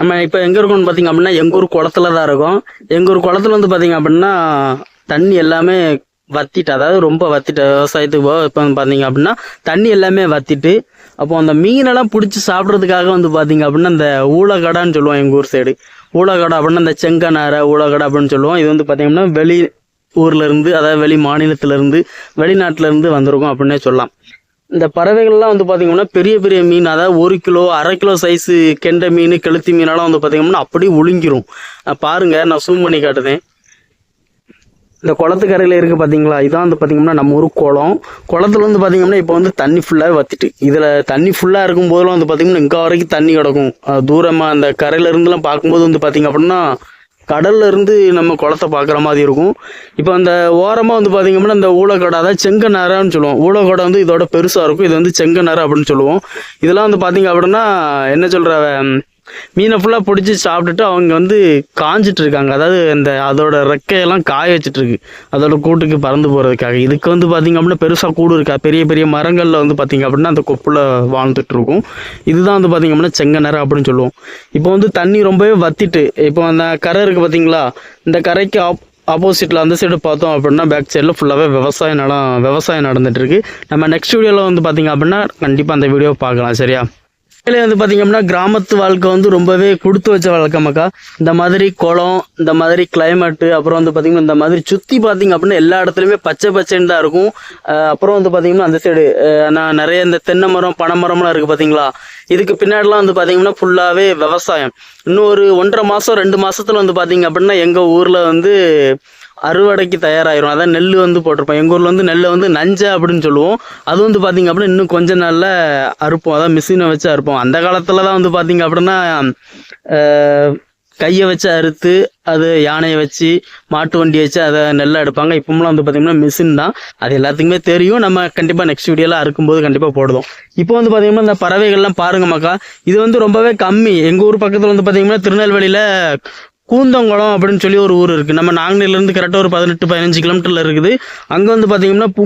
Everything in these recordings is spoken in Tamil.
நம்ம இப்போ எங்கே இருக்கோம்னு பார்த்தீங்க அப்படின்னா எங்கள் ஊர் குளத்துல தான் இருக்கோம். எங்கள் ஊர் குளத்துல வந்து பார்த்தீங்க அப்படின்னா தண்ணி எல்லாமே வத்திட்டு அதாவது ரொம்ப வத்திட்டு விவசாயத்துக்கு போக இப்போ வந்து பார்த்தீங்க அப்படின்னா தண்ணி எல்லாமே வத்திட்டு அப்போ அந்த மீனெல்லாம் பிடிச்சி சாப்பிட்றதுக்காக வந்து பார்த்தீங்க அப்படின்னா இந்த ஊழகடான்னு சொல்லுவோம் எங்கள் ஊர் சைடு. ஊழகடை அப்படின்னா இந்த செங்கநாரை ஊழகடை அப்படின்னு சொல்லுவோம். இது வந்து பார்த்தீங்கன்னா வெளி ஊர்லேருந்து அதாவது வெளி மாநிலத்திலேருந்து வெளிநாட்டிலேருந்து வந்திருக்கும் அப்படின்னே சொல்லலாம். இந்த பறவைகள்லாம் வந்து பார்த்தீங்கன்னா பெரிய பெரிய மீன் அதாவது ஒரு கிலோ அரை கிலோ சைஸு கெண்டை மீன் கெளுத்தி மீனெல்லாம் வந்து பார்த்தீங்கன்னா அப்படியே ஒழுங்கிரும். பாருங்கள் பாருங்க நான் சூம் பண்ணி காட்டுதேன். இந்த குளத்துக்கரையில் இருக்கு பார்த்தீங்களா இதான் வந்து பார்த்தீங்கன்னா நம்ம ஊர் குளம். குளத்துல வந்து பார்த்தீங்கன்னா இப்போ வந்து தண்ணி ஃபுல்லாக வத்திட்டு இதில் தண்ணி ஃபுல்லாக இருக்கும் போதெல்லாம் வந்து பார்த்தீங்கன்னா இங்கே வரைக்கும் தண்ணி கிடக்கும். தூரமாக அந்த கரையில இருந்துலாம் பார்க்கும்போது வந்து பார்த்தீங்க அப்படின்னா கடல்ல இருந்து நம்ம குளத்தை பார்க்குற மாதிரி இருக்கும். இப்போ அந்த ஓரமாக வந்து பார்த்திங்க அப்படின்னா இந்த ஊழக்கடை அதாவது செங்கநரான்னு சொல்லுவோம். ஊழக்கடை வந்து இதோட பெருசாக இருக்கும். இது வந்து செங்கநரை அப்படின்னு சொல்லுவோம். இதெல்லாம் வந்து பார்த்தீங்க அப்படின்னா என்ன சொல்கிற மீனை ஃபுல்லாக பிடிச்சி சாப்பிட்டுட்டு அவங்க வந்து காஞ்சிட்டு இருக்காங்க அதாவது அந்த அதோட ரெக்கையெல்லாம் காய வச்சுட்ருக்கு அதோட கூட்டுக்கு பறந்து போகிறதுக்காக இதுக்கு வந்து பார்த்திங்க அப்படின்னா பெருசாக கூடு இருக்கா? பெரிய பெரிய மரங்களில் வந்து பார்த்திங்க அப்படின்னா அந்த கொப்பில் வாழ்ந்துட்டு இருக்கும் இதுதான் வந்து பார்த்தீங்க அப்படின்னா செங்கநரை அப்படின்னு சொல்லுவோம். இப்போ வந்து தண்ணி ரொம்பவே வத்திட்டு இப்போ அந்த கரை இருக்குது பார்த்திங்களா இந்த கரைக்கு ஆப் ஆப்போசிட்டில் அந்த சைடு பார்த்தோம் அப்படின்னா பேக் சைடில் ஃபுல்லாகவே விவசாய நடம் விவசாயம் நடந்துகிட்ருக்கு நம்ம நெக்ஸ்ட் வீடியோவில் வந்து பார்த்திங்க அப்படின்னா கண்டிப்பாக அந்த வீடியோ பார்க்கலாம் சரியா? வந்து பார்த்தீங்க அப்படின்னா கிராமத்து வாழ்க்கை வந்து ரொம்பவே கொடுத்து வச்ச வழக்கமாக்கா இந்த மாதிரி குளம் இந்த மாதிரி கிளைமேட்டு அப்புறம் வந்து பார்த்தீங்கன்னா இந்த மாதிரி சுற்றி பார்த்தீங்க அப்படின்னா எல்லா இடத்துலையுமே பச்சை பச்சைன்னு தான் இருக்கும். அப்புறம் வந்து பார்த்தீங்கன்னா அந்த சைடு நான் நிறைய இந்த தென்னை மரம் பனை மரம்லாம் இருக்குது பார்த்தீங்களா இதுக்கு பின்னாடிலாம் வந்து பார்த்தீங்கன்னா ஃபுல்லாகவே விவசாயம். இன்னும் ஒரு ஒன்றரை மாதம் ரெண்டு மாதத்தில் வந்து பார்த்தீங்க அப்படின்னா எங்கள் ஊரில் வந்து அறுவடைக்கு தயாராகிரும் அதான் நெல் வந்து போட்டிருப்போம். எங்கள் ஊரில் வந்து நெல்லை வந்து நஞ்சை அப்படின்னு சொல்லுவோம். அது வந்து பார்த்திங்க அப்படின்னா இன்னும் கொஞ்ச நாளில் அறுப்போம். அதான் மிஷினை வச்சு அறுப்போம். அந்த காலத்தில் தான் வந்து பார்த்திங்க அப்படின்னா கையை வச்சு அறுத்து அது யானையை வச்சு மாட்டு வண்டி வச்சு அதை நெல்லை எடுப்பாங்க. இப்போமெல்லாம் வந்து பார்த்திங்கன்னா மிஷின் தான். அது எல்லாத்துக்குமே தெரியும். நம்ம கண்டிப்பாக நெக்ஸ்ட் வீடியோலாம் அறுக்கும்போது கண்டிப்பாக போடுவோம். இப்போ வந்து பார்த்திங்கன்னா இந்த பறவைகள்லாம் பாருங்க மக்கா. இது வந்து ரொம்பவே கம்மி. எங்கள் ஊர் பக்கத்தில் வந்து பார்த்திங்கன்னா திருநெல்வேலியில் கூந்தங்குளம் அப்படின்னு சொல்லி ஒரு ஊர் இருக்குது நம்ம நாங்குநேரிலேருந்து கரெக்டாக ஒரு பதினெட்டு பதினஞ்சு கிலோமீட்டரில் இருக்குது. அங்கே வந்து பார்த்திங்கன்னா பூ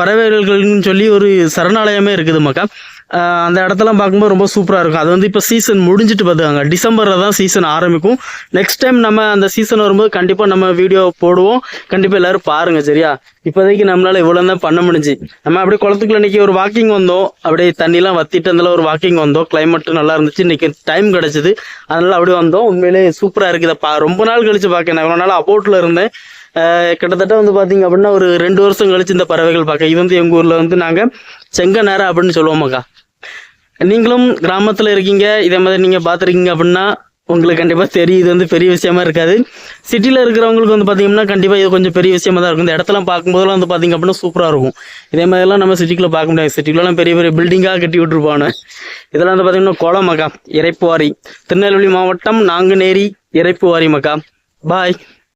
பறவைகள்னு சொல்லி ஒரு சரணாலயமே இருக்குது மக்கா. அந்த இடத்தெல்லாம் பார்க்கும்போது ரொம்ப சூப்பராக இருக்கும். அது வந்து இப்போ சீசன் முடிஞ்சிட்டு பார்த்துக்காங்க டிசம்பரில் தான் சீசன் ஆரம்பிக்கும். நெக்ஸ்ட் டைம் நம்ம அந்த சீசன் வரும்போது கண்டிப்பாக நம்ம வீடியோ போடுவோம். கண்டிப்பாக எல்லோரும் பாருங்கள் சரியா? இப்போதைக்கு நம்மளால் இவ்வளோ தான் பண்ண முடிஞ்சு. நம்ம அப்படியே குளத்துக்குள்ள இன்னைக்கு ஒரு வாக்கிங் வந்தோம். அப்படியே தண்ணிலாம் வத்திட்டு அதில் ஒரு வாக்கிங் வந்தோம். கிளைமேட்டும் நல்லா இருந்துச்சு. இன்னைக்கு டைம் கிடச்சிது. அதனால் அப்படியே வந்தோம். உண்மையிலே சூப்பராக இருக்குது பா ரொம்ப நாள் கழிச்சு பார்க்க நான் இவ்வளோ நாள் அபோட்டில் இருந்தேன். கிட்டத்தட்ட வந்து பார்த்தீங்க அப்படின்னா ஒரு ரெண்டு வருஷம் கழிச்சு இந்த பறவைகள் பார்க்க. இது வந்து எங்கள் ஊரில் வந்து நாங்கள் செங்கநேரம் அப்படின்னு சொல்லுவோமாக்கா நீங்களும் கிராமத்தில் இருக்கீங்க இதே மாதிரி நீங்கள் பார்த்துருக்கீங்க அப்படின்னா உங்களுக்கு கண்டிப்பாக தெரியும். இது வந்து பெரிய விஷயமா இருக்காது. சிட்டியில் இருக்கிறவங்களுக்கு வந்து பார்த்தீங்கன்னா கண்டிப்பாக இது கொஞ்சம் பெரிய விஷயமா தான் இருக்கும். இந்த இடத்தெல்லாம் பார்க்கும்போதெல்லாம் வந்து பார்த்திங்க அப்படின்னா சூப்பராக இருக்கும். இதே மாதிரிலாம் நம்ம சிட்டிக்குள்ளே பார்க்க முடியாது. சிட்டிக்குள்ளலாம் பெரிய பெரிய பில்டிங்காக கட்டி விட்டுருப்பானு இதெல்லாம் வந்து பார்த்திங்கன்னா குளம் மக்கா இறைப்புவாரி. திருநெல்வேலி மாவட்டம் நாங்குநேரி இறைப்புவாரி மக்கா பாய்